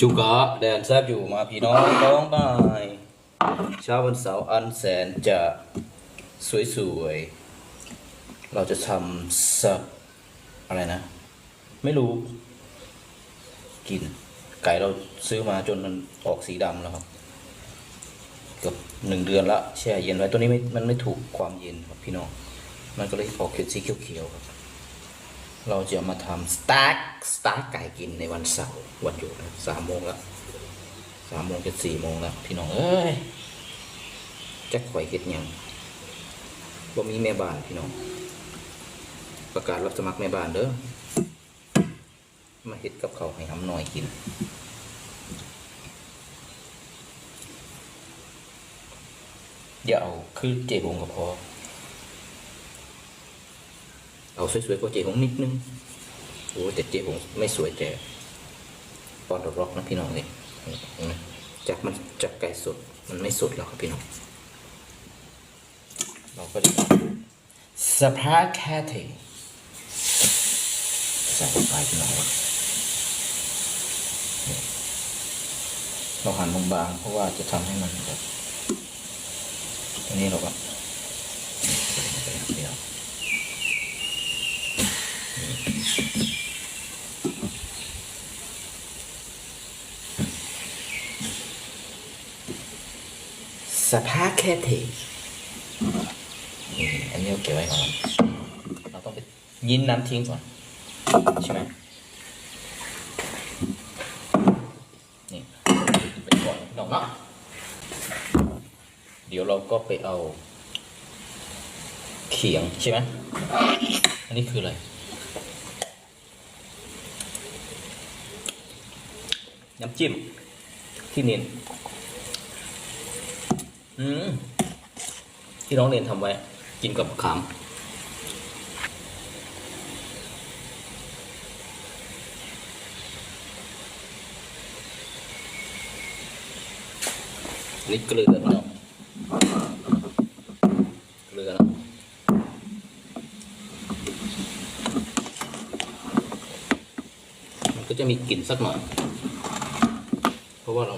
จุกะแดนแซบอยู่มาพี่น้องร้องไปเช้าวันเสาร์อันแสนจะสวยๆ เราจะทำสับอะไรนะ ไม่รู้ กิน ไก่เราซื้อมาจนมันออกสีดำแล้วครับ เกือบหนึ่งเดือนละแช่เย็นไว้ตัวนี้ไม่มันไม่ถูกความเย็นครับพี่น้อง มันก็เลยออกเขียวสีเขียวๆครับ เราจะมาทำสตาร์ทสตาร์ทไก่กินในวันเสาร์วันหยุดนะสามโมงแล้วสามโมงจะสี่โมงแล้วพี่น้องเอ้ยจะข่อยเห็ดยังบ่มีแม่บ้านพี่น้อง ประกาศรับสมัครแม่บ้านเด้อมาเห็ดกับเขาให้หำหน่อยกินอย่าเอาคือเจหงก็พอ เอาสวยๆกว่าเจหงนิดนึงโอ้แต่เจหงไม่สวยแต่ปอนด์ร็อกนะพี่น้องเนี่ยนไหมจากมันจากไก่สดมันไม่สดแล้วครับพี่น้องเราก็จะสปาเกตตีใส่ลงไปพี่น้องเราหั่นบางๆเพราะว่าจะทำให้มันแบบอันนี้เราก็ใส่ลงไปอย่างเดียว สปาเกตตีอันนี้เราเก็บไว้ก่อนเราต้องไปยินน้ำทิ้งก่อน ใช่ไหมนี่ไปก่อนน้องเนาะเดี๋ยวเราก็ไปเอา เขียงใช่ไหมอันนี้คืออะไรน้ำจิ้มที่เนียน อืมที่น้องเรียนทำไว้ กินกับขามนี่เกลือเนาะเกลือนะมันก็จะมีกลิ่นสักหน่อย เพราะว่าเรา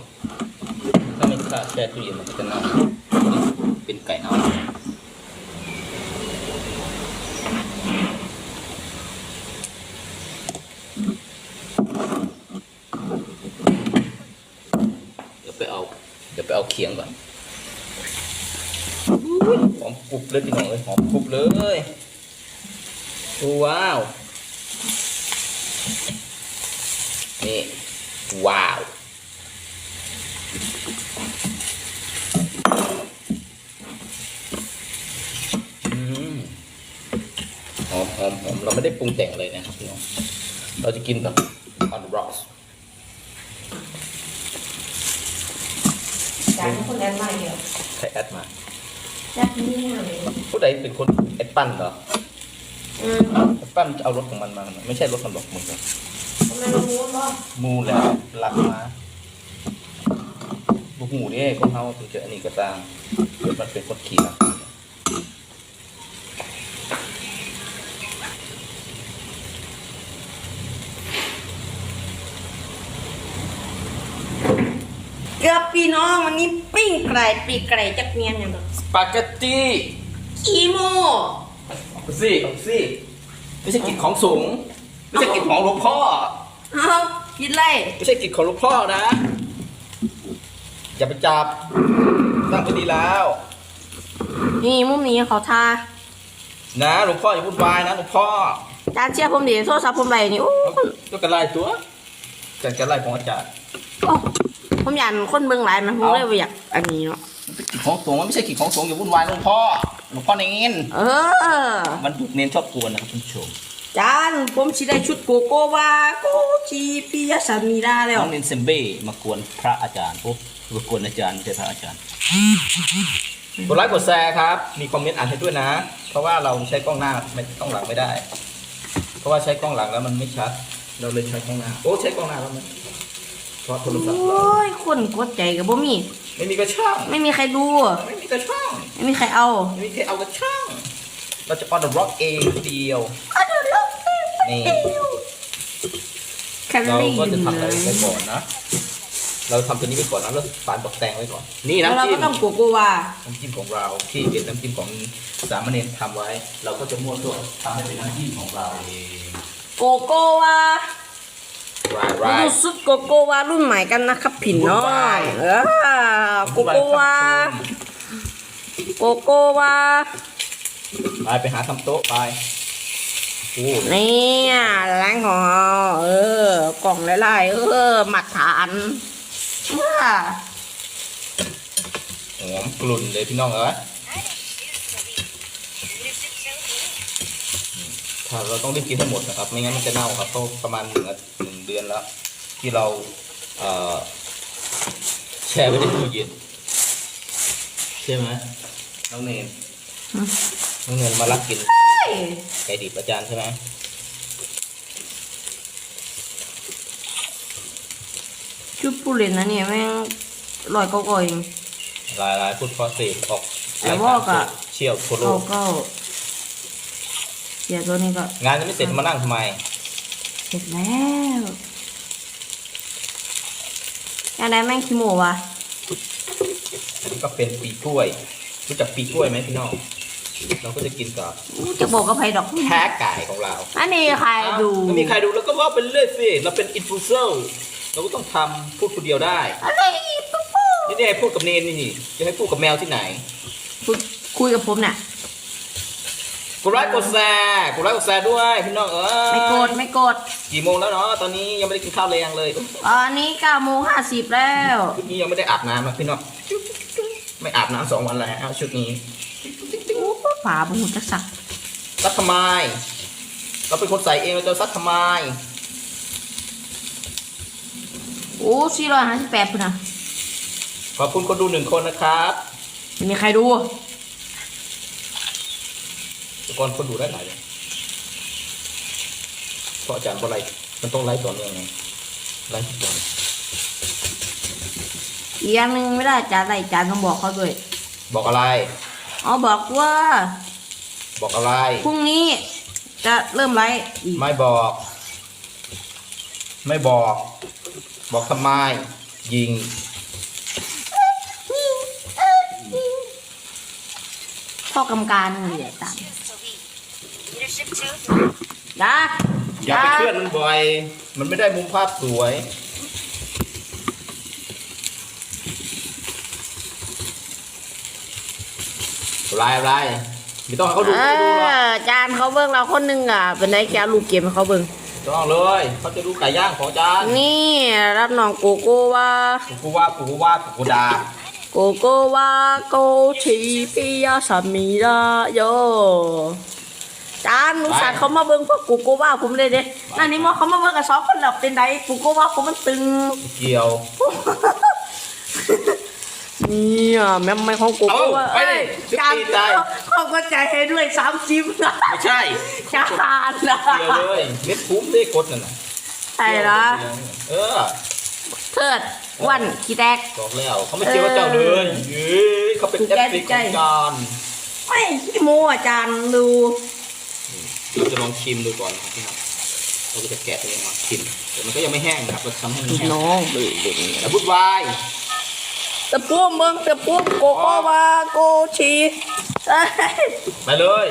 ถ้าไม่ฆ่าแช่ตู้เย็นมันก็จะเน่าเป็นไก่เน่าเดี๋ยวไปเอาเดี๋ยวไปเอาเคียงก่อนหอมกรุบเลยพี่น้องเลยหอมกรุบเลยว้าวนี่ว้าว อืมหอมหอมหอมเรา ไม่ได้ปรุงแต่งเลยนะครับพี่น้องเราจะกินแบบ on the rocks จานคนนั้นมาเดียวใครแอดมาจัดนี่หน่อยผู้ใดเป็นคนแอดปั้นเหรออืมแอดปั้นจะเอารถของมันมา ไม่ใช่รถมันหรอกมึงอะทำไมเรารู้ว่ามูแล้วหลักมาบุกหมูนี่ของเขาถึงจะอันนี้ก็ตามเกิดมันเป็นคนขี่นะ เกือบ พี่น้องวันนี้ปิ้งไก่ปีกไก่จักเนียนอย่างเดียวสปาเกตตี้อีโมเอาสิเอาสิไม่ใช่กิจของสูงไม่ใช่กิจของหลวงพ่อ เอากินไรไม่ใช่กิจของหลวงพ่อนะ อย่าไปจับตั้งไปดีแล้ว นี่มุมนี้เขาทานะหลวงพ่ออย่าวุ่นวายนะหลวงพ่อจานเชียร์ผมดีโทรศัพท์ผมไปนี่โอ้ก็กระไรตัวจัดกระไรของอาจารย์ โอ้ ผมอยากคนเบิ่งหลายนะผมเลยบ่อยากอันนี้เนาะกิจของสงฆ์มันไม่ใช่กิจของสงฆ์อย่าวุ่นวายหลวงพ่อหลวงพ่อเน้นเออ มันถูกเน้นชอบกวนนะครับคุณผู้ชมจานผมสิได้ชุดโกโกวาโกจีปิยสามีดาแล้วน้องเน้นเซมเบ้มากวนพระอาจารย์ปุ๊บมากวนอาจารย์ไม่ใช่พระอาจารย์กดไลค์กดแชร์ครับ มีคอมเมนต์อ่านให้ด้วยนะ เพราะว่าเราใช้กล้องหน้าไม่กล้องหลังไม่ได้ เพราะว่าใช้กล้องหลังแล้วมันไม่ชัด เราเลยใช้กล้องหน้า โอ้ใช้กล้องหน้าแล้วมัน เพราะโทรศัพท์เราโอ้ยคนกดใจกับบ่มี ไม่มีกระช่างไม่มีใครดู ไม่มีกระช่างไม่มีใครเอา ไม่มีใครเอากระช่างเราจะ on the rock เองคนเดียวเอาเดี๋ยวเรานี่แคลอเรารี่ก็จะทำอะไรเลไปยก่อนนะ เราทำตัวนี้ไปก่อนนะแล้วปานตกแต่งไว้ก่อน นี่แล้วน้ำเราจิ้ก็มต้องโกโกวาน้ำจิ้มของเราที่เป็นน้ำจิ้มของสามเณรทำไว้ เราก็จะม้วนตัวทำให้เป็นน้ำจิ้มของเราเองโกโกวา รายรายดูสุดโกโกวารุ่นใหม่กันนะครับพี่น้องรุ่นใหม่เออโกโกวาโกโกวาไปไปหาทำโต๊ะไปโอ้เนี่ยแรงของเราเออ กล่องหลายๆเออหมักฐานว้า หอมกลุ่นเลยพี่น้องเอ้ย ถ้าเราต้องรีบกินให้หมดนะครับ ไม่งั้นมันจะเน่าครับเพราะประมาณหนึ่งอาทิตย์หนึ่งเดือนแล้ว ที่เราเอ่อแช่ไว้ในตู้เย็นใช่ไหมน้องเนนน้องเนนมารักกินไก่ดิบอาจารย์ใช่ไหมชุดผู้เล่นนะเนี่ยแม่งลอยก็ก่อยเองลายลายพูดฟอสซิลออกแต่ว่าก็เชี่ยวทั่วโลเขากก็ เสียตัวนี้ก็งานยังไม่เสร็จมานั่งทำไม เสร็จแล้วยังได้แม่งคิโมวะอันนี้ก็เป็นปีกล้วยรู้จักปีกล้วยไหมพี่น้องเราก็จะกินกับอู้จะบอกกับไผดอกแพ้ไก่ของเราอันนี้ใครดูไม่มีใครดูแล้วก็ว่าเป็นเรื่อยสิเราเป็นอินฟลูเซอร์เราก็ต้องทำพูดคนเดียวได้อะไรปุ๊บปุ๊บนี่เนี่ยพูดกับเนนนี่นี่จะให้พูดกับแมวที่ไหน คุยคุยกับผมน่ะก ดไลค์กดแชร์กดไลค์กดแชร์ด้วยพี่น้องเออไม่โกดไม่โกดกี่โมงแล้วเนาะตอนนี้ยังไม่ได้กินข้าวเลยยังเลยตอนนี้9โมง50แล้วชุดนี้ยังไม่ได้อาบน้ำนะพี่น้องไม่อาบน้ำสองวันแล้วชุดนี้อู้ฝาบุญจักสักซักทำไมเราเป็นคนใส่เองเราจะซักทำไมโอ้458พุ่นน่ะขอบคุณคนดูหนึ่งคนนะครับไม่มีใครดู ทุกคนคนดูได้หลายเลยเพราะอาจารย์ก็ไลฟ์มันต้องไลฟ์ต่อเนื่องไงไลฟ์ทุกวันอีกอย่างหนึงไม่ได้จานอะไรจานต้องบอกเขาด้วยบอกอะไร อ๋อบอกว่าบอกอะไร พรุ่งนี้จะเริ่มไลฟ์อีกไม่บอก ไม่บอก บอกทำไม ยิง พ่อกรรมการนี่แหละตา มนะอย่าไปเคลื่อนมันบ่อย มันไม่ได้มุมภาพสวย อะไรอะไรไม่ต้องให้เขาดูเอไม่ต้องดูหรอกอจานเขาเบิ้งเราคนหนึงอะ เป็นไอ้แกลูกเกมให้เขาเบิ้งต้องเลยเขาจะดูไก่ย่างของอาจารย์นี่รับน้องโกโก้ว่า กูกูว่ากูกูว่ากูกูด่าโกโก้ว่าโกชีปิยาสามีละโย จานหนูสัตว์เขามาเบิ้งพวกกูโกว่าผมเลยเด้นั่นนี่มอเขามาเบิ้งกับสองคนหลับเป็นไดกูโกว่าผมมันตึงเกี่ยว นี่อะแม่ไม่ของกูโกว่าเอาไปดิเอ้ยสิบจานปีตายเขาก็ใจให้ด้วยสามสิบนะไม่ใช่จานนะเกี่ยวเลยเม็ดคุ้มได้กดนั่นน่ะใช่ละเออเทิดอ้วันขี้แตกบอกแล้วเขาไม่เกี่ยวกับเจ้าเลยเฮ้ยเขาเป็นถูกเอฟใจซีถูกขใจองจานไม่ขี้โมอาจารย์ดู เราจะลองชิมดูก่อนนะครับพี่น้องเราก็จะแกะตัวเองมาชิมแต่มันก็ยังไม่แห้งนะครับเราทำให้มันพี่แห้งน้องเบิ่งเบิ่งอย่าพูดวายตะปูเมืองตะปูโกโกวาโกชีเอ้ยไปเลย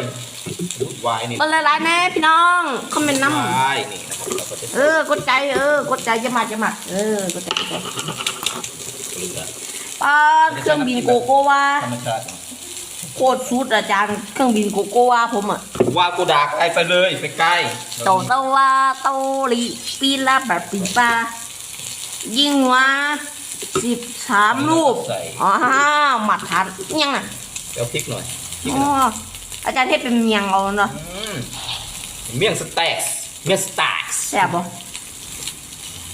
พูดวายนี่มันหลายๆแน่พี่น้องคอมเมนต์น้วายนี่นะครับเราก็จะำเออกดใจเออกดใจจะมาจะมาเออกดใจกดใจเกลือปลาเครื่องบินโกโกวาธรรมชาติ โคตรสุดอาจารย์เครื่องบินโกโกวาผมอะ ว่ากูด่าใครไปเลยไปใกล้โตตะวาโตลีปีละแบบปีปลายิงว่าสิบสามรูปอ๋อหมัดทันยังอะเดี๋ยวพริกหน่อยพริกอ๋หอน่อยอาจารย์เทพเป็นเมียงเอาเนาะอืมเมี่ยงสเต็กเมี่ยงสเต็กแซ่บบ่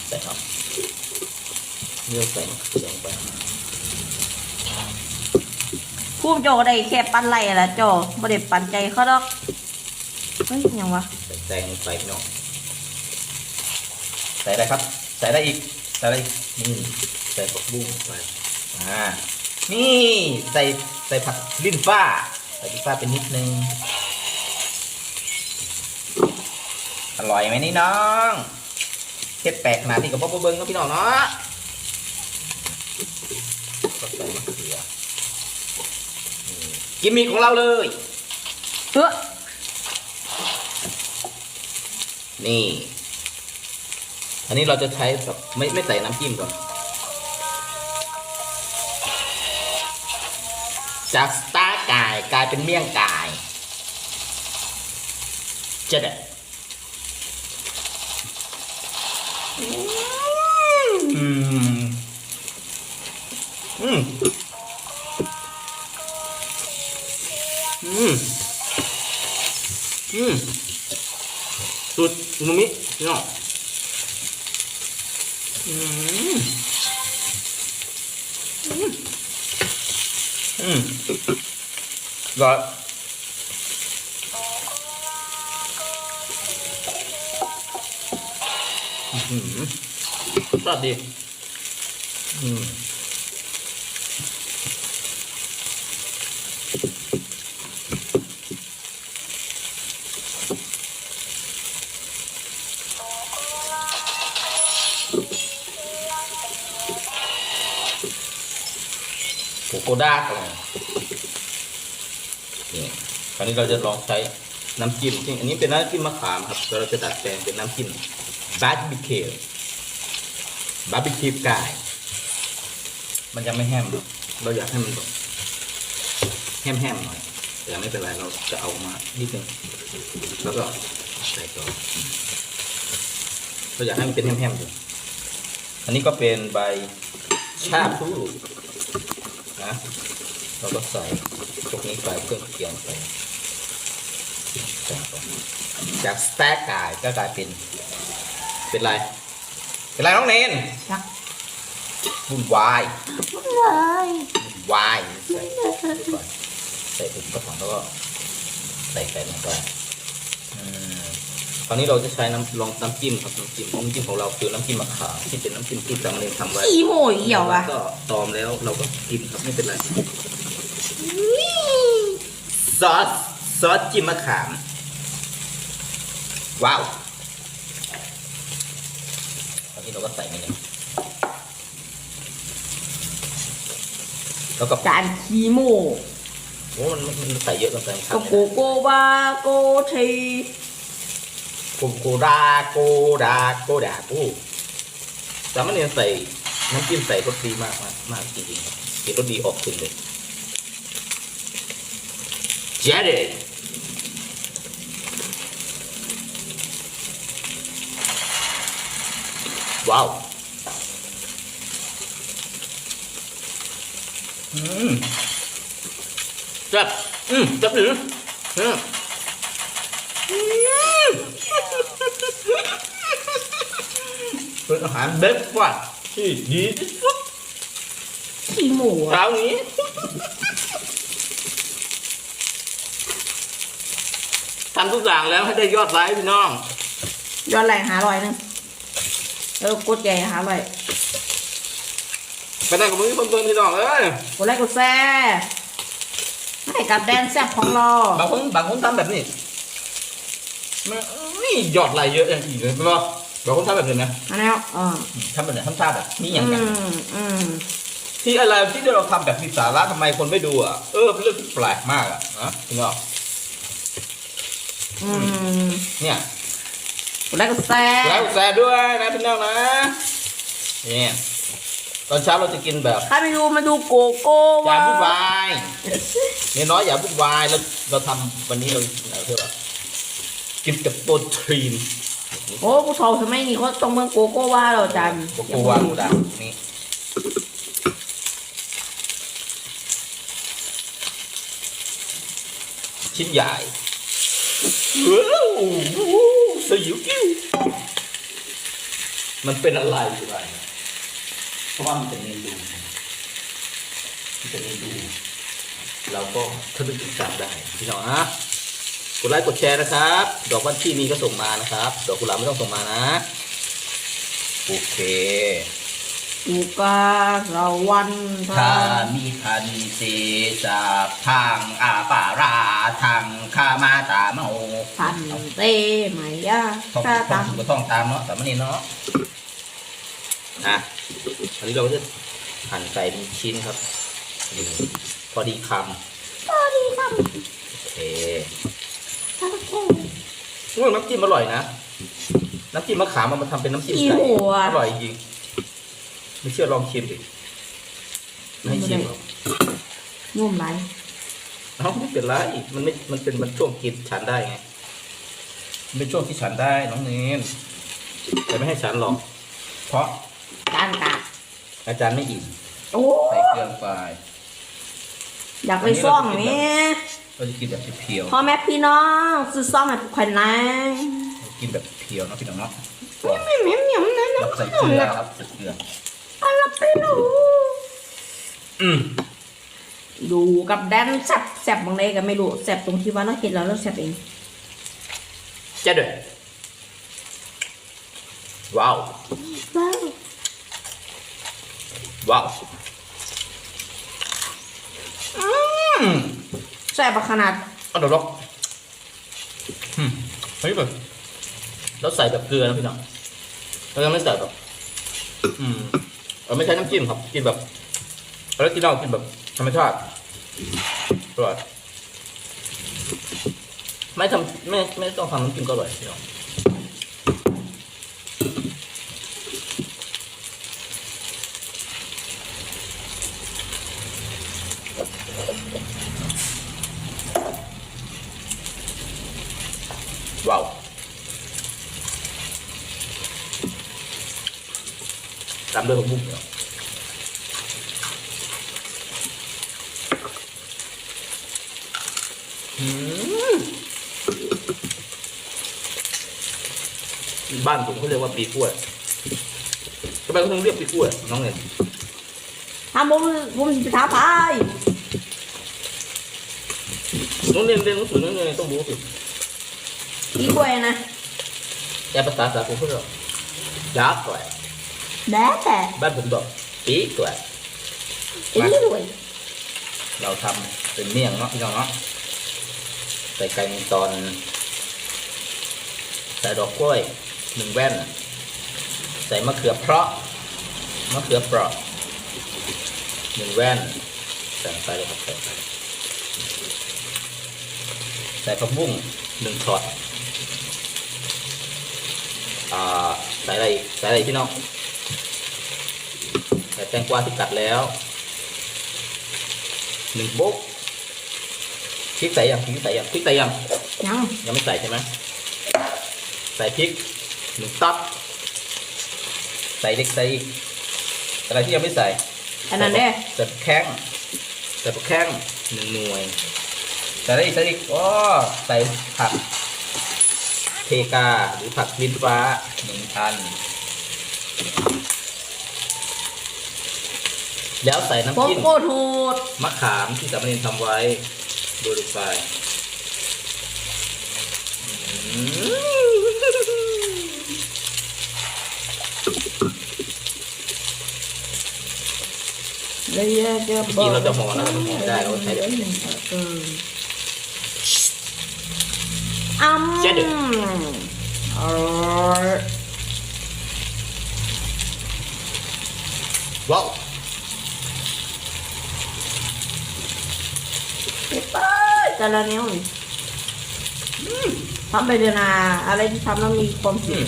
ใส่ครับเมี่ยงใส่มะเขือลงไปผู้โจก็ได้แค่ปั้นไรละโจบ่ได้ปั้นใจเขาดอก เฮ้ยยังวะใส่แตงลงไปพี่น้องใส่ได้ครับ ใส่ได้อีก ใส่ได้อีกนี่ใส่ผักบุ้งไปอ่านี่ใส่ใส่ผักลิ้นฟ้าใส่ลิ้นฟ้าเป็นนิดนึงอร่อยไหมนี่น้องเฮ็ดแปลกขนาดนี้กับพ่อเบิ้งก็พี่น้องเนาะก็ใส่มะเขือนี่กิมมิคของเราเลยเฮ้อ นี่ อันนี้เราจะใช้แบบไม่ไม่ใส่น้ำจิ้มก่อน จากสตาร์กายกลายเป็นเมี่ยงกายเจะเด็ดอืม อืม อืมสุด อูมามิพี่น้องอืมอืมอืมร้อยอื้อหือรสดีอืม โกด้ากันนี่คราวนี้เราจะลองใช้น้ำจิ้มซึ่งอันนี้เป็นน้ำจิ้มมะขามครับเราจะดัดแปลงเป็นน้ำจิ้มบาร์บีคิวบาร์บีคิวไก่มันยังไม่แห้มเราอยากให้มันแบบแห้มๆหน่อยแต่ไม่เป็นไรเราจะเอามานิดนึงแล้วก็ใส่ต่อเราอยากให้มันเป็นแห้มๆอยู่อันนี้ก็เป็นใบชาพลู นะ เราก็ใส่พวกนี้ไปเครื่องเคียงไปใส่ไปจากสแต็กกายก็กลายเป็น เป็นไร เป็นไรน้องเนนชักวุ่นวายเลยวุ่นวายใส่ไปใส่ถุงกระถางแล้วก็ใส่ไก่ลงไปอืม คราวนี้เราจะใช้น้ำลองน้ำจิ้มครับน้ำจิ้มน้ำจิ้มของเราคือน้ำจิ้มมะขามที่เป็นน้ำจิ้มที่จำเรียนทำไว้ขี้โมยเหี่ยวอะก็ตอมแล้วเราก็กินครับไม่เป็นไรซอสซอสจิ้มมะขาม ว้าวตอนนี้เราก็ใส่ไปเลยแล้วก็จานขี้โมโอ้มันมันมันใส่เยอะเกินไปครัก็บโกโกวาโกที โกโกดาโกดาโกดาโอ้แต่มันเนี่ยใส่น้ำจิ้มใส่รสดีมากมากมากจริงๆครับกินรสดีออกถึงเลยเจ๊เด็ว้าวอืมแซ่บอืมแซ่บหรืออืมอืม เป็นอาหารเบรกฟาสต์ที่ดีที่สุดขี้โมอะเช้านี้ ทำทุกอย่างแล้วให้ได้ยอดไลค์พี่น้องย้อนแรงหาลอยหนึงเออกดใหญ่หาลอยไปนั่งกับมือเพิ่มๆพี่น้องเอ้ย กดไลค์กดแชร์ให้กับแดนแซ่บของเราบางคนบางคนทำแบบนี้มันนี่ยอดไลค์เยอะอย่างอีกเลยพี่น้อ งบางคนทำแบบนี้นะอันนี้อ่าทำแบบไหนทำท่าแบบนี้ออืย่างเงี้ยมอืมที่อะไรที่เราทำแบบมีสาระทำไมคนไม่ดูอะเออเป็นเรื่องที่แปลกมากอะนะพี่น้องอืมเนี่ยกดไลค์กดแชร์แล้วแซด้วยนะพี่น้องนะเนี่ยตอนเช้าเราจะกินแบบใครไปดูมาดูโกโก้อย่าว่าวุ่นวายเนี่ยน้อยอย่าวุ่นวายเราเราทำวันนี้เราเราเท่าไหร่กินกับโปรตีน โอ้ผู้ชมทำไมนี่เขาต้องเมืองโกโก้ว่าเราจันโกโกวาโกดานี่ชิ้นใหญ่ว้าวสยิวกิ้วมันเป็นอะไรอยู่ไรเพราะว่ามันเป็นเมนูมันเป็นเมนูเราก็ทะลึ่งตึงตังได้พี่น้องนะ กดไลค์กดแชร์นะครับ ดอกวันที่มีก็ส่งมานะครับ ดอกกุหลาบไม่ต้องส่งมานะ โอเคสุกาละวันถ้ามีทันเสจากทางอาปาราทางข้ามาตาเมาพันเตไหมยะท่องตาท่อตางถูกก็ท่องตามเนาะแต่มันนี่เนาะอะอันนี้เราก็จะหั่นใส่เป็นชิ้นครับนี่พอดีคพอดีครับำโอเค โอเคอืมน้ำจิ้มอร่อยนะ น้ำจิ้มมะขามมันมาทำเป็นน้ำจิ้มอีไก่หัว อร่อยจริงไม่เชื่อลองชิมดิไม่ให้ชิมหรอกนุ่มไหลเอ้าไม่เป็นไรมันไม่ มันเป็นมันช่วงกินฉันได้ไงมันเป็นช่วงที่ฉันได้น้องเนนแต่ไม่ให้ฉันหรอก เพราะจานกาอาจารย์ไม่อิ่มโอ้ใส่เครื่องไป อยากไปซ่องนี่ เราจะกินแบบเพียวพ่อแม่พี่น้องซื้อซ่องให้ผู้คนนะๆเรากินแบบเพียวๆเนาะพี่น้องเนาะไม่เหม็นเหนียวนะนะเราใส่เกลือครับใส่เกลืออะไรไปหนูอืมดูกับแดนแซ่บแซ่บบางเลยก็ไม่รู้แซ่บตรงที่ว่าเราเห็นแล้วเราแซ่บเองเจ๊ด้วยว้าวว้าวว้าวอืม แซ่บขนาดเอาเดี๋ยวลอกอืมเฮ้ยแบบเราใส่แบบเกลือนะพี่น้องเรายังไม่ใส่แบบ อืมเราไม่ใช้น้ำจิ้มครับ กินแบบแล้วกินเรากินแบบธรรมชาติอร่อยไม่ทำไม่ไม่ต้องทำน้ำจิ้มก็อร่อยพี่น้องว้าวตามด้วยผักบุ้งเนาะอืม บ้านผมเขาเรียกว่าปีกล้วยทำไมเขาถึงเรียกปีกล้วยน้องเนี่ยทำบุ้มบุ้มไปท้าพายน้องเรียนเรียนหนังสือน้องเรียนต้องรู้สิอีกล้วยนะแต่ภาษาสากลเขาเรียกว่าดาร์กกล้วยแด้แต่บ้านผมบอกปีกล้วยอีด้วยเราทำเป็นเมี่ยงเนาะพี่น้องเนาะใส่ไก่ตอนใส่ดอกกล้วย หนึ่งแว่น ใส่มะเขือเปราะมะเขือเปราะหนึ่งแว่นใส่ไปเลยครับใส่ไปใส่ผักบุ้งหนึ่งช็อตอ่าใส่อะไรอีกใส่อะไรอีกพี่น้องใส่แตงกวาที่ตัดแล้วหนึ่งโบ๊กพริกใส่ยังพริกใส่ยังพริกใส่ยังยังยังไม่ใส่ใช่ไหมใส่พริก หนึ่งตับใส่เล็กใส่อีกอะไรที่ยังไม่ใส่อันนั้นเด้ใส่แข้งใส่แข้งหนึ่งหน่วยใส่อะไรอีกใส่อีกอ๋อใส่ผักเพกาหรือผักลิ้นฟ้าหนึ่งอันแล้วใส่โกน้ำจิ้มโก้ทูดมะขามที่สามเณรทำไว้โดยลงไปอืม เลยจะจริงๆเราจะห่อนะเราห่อไม่ได้เราใช้แบบอ้ำเจ๊ดึกเออว้าวไปแต่ละแนวนี่ทำไปเดือนนาอะไรที่ทำแล้วมีความสุอืขม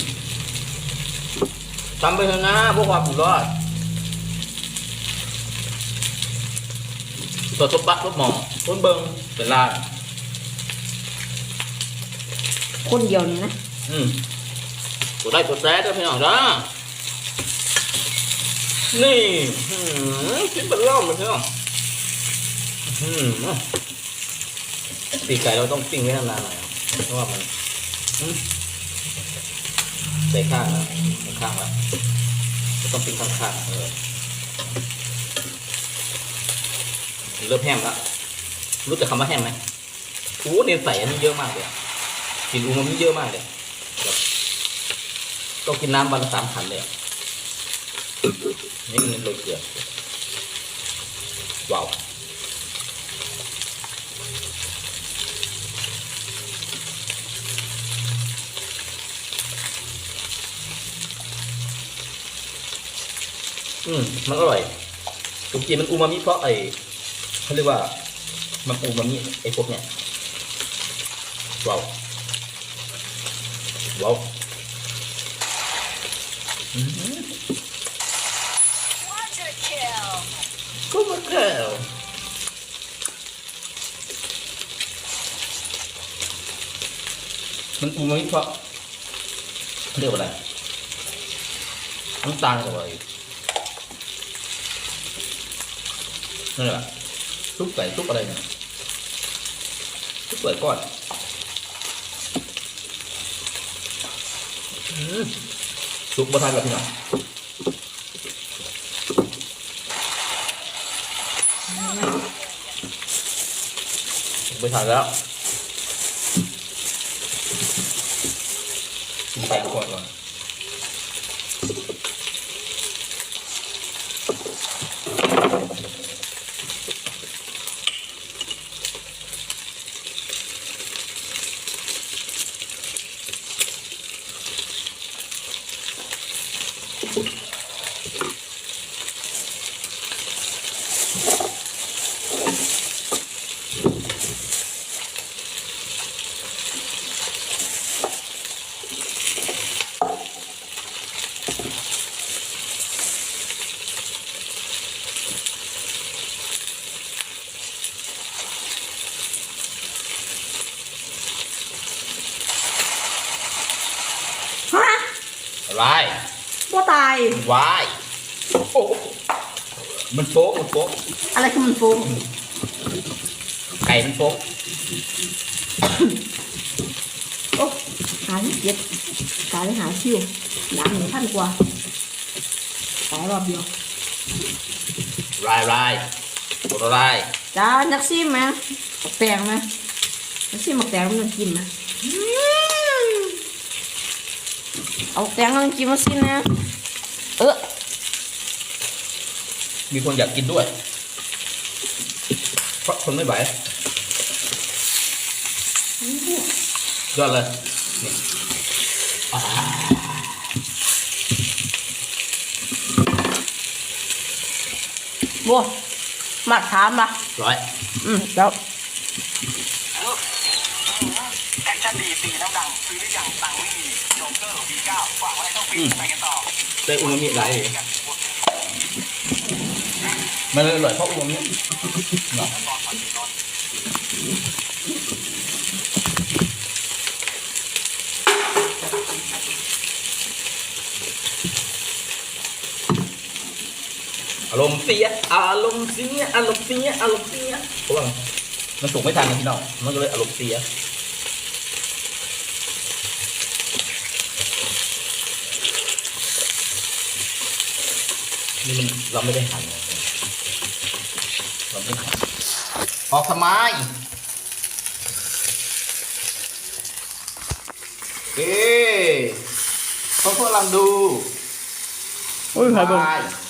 ทำไปเถอะนะพวกความอยู่รอด ตัวทุบบักทุบหมองทุบเบิงเป็นลานคนเดียวนี่นะอืมตัวได้ตัวแซ่ด้วยพี่น้องนะนี่หืมกินเป็นร่อมเลยพี่น้องอืมปีกไก่เราต้องปิ้งไว้นานๆหน่อยเพราะว่ามันอืมใส่ข้างนะข้างๆแล้วเราต้องปิ้งข้างๆเออ เริ่มแห้งแล้ว รู้จักคำว่าแห้งไหมโอ้เนยนใส่อันนี้เยอะมากเลยกลินอูมามิเยอะมากเลยต้องกินน้ำวันละสามขันเลยนี่คือโรยเกลือว้าวอืมมันอร่อยผมกินมันอูมามิเพราะไอ เขาเรียกว่ามันอูมามิไอพวกเนี้ยว้าวว้าวก็มาแก้วมันอูมามิเพราะเขาเรียกว่าอะไรน้ำตาลกับอะไรนั่นแหละ ซุปไก่ซุปอะไรเนี่ยซุปไก่ก้อนซุปบะทานกับพี่น้องไปทานแล้วกินไปก่อนก่อน ฮะ อะไร บ่ตาย วายโอ้ มันโป๊กมันโป๊กอะไรคือมันฟูงไก่มันโป๊กโอ้หาที่เจ็ดตายหาคิวหลังหนึ่งพันกว่าตายรอบเดียวรายรายโดรายจ้านักซิมไหมบักแตงไหมนักซิมบักแตงมันต้องกินไหมอืมเอาบักแตงมันกินมาสินะเออ มีคนอยากกินด้วย เพราะคนไม่ไหว ยอดเลยนี่อ่าบัวมาถามมาร้อย อืมแล้วแอคชั่นดีตีน้ำดังซื้อหรือยังตังค์ไม่มีโจ๊กเกอร์ V9 ฝากไว้ให้ต้องปีไปกันต่อได้อูมามิหลายเลย มันเลยอร่อยเพราะอูมามิเนาะอารมณ์เสีย อารมณ์เสีย อารมณ์เสีย อารมณ์เสียเพราะว่ามันสุกไม่ทันนะพี่น้อง มันก็เลยอารมณ์เสียนี่มันเราไม่ได้หั่นนะเราไม่ได้หั่น ออกทำไมเอ๊เขากำลังดูโอ้ยใครบ้าง Bye.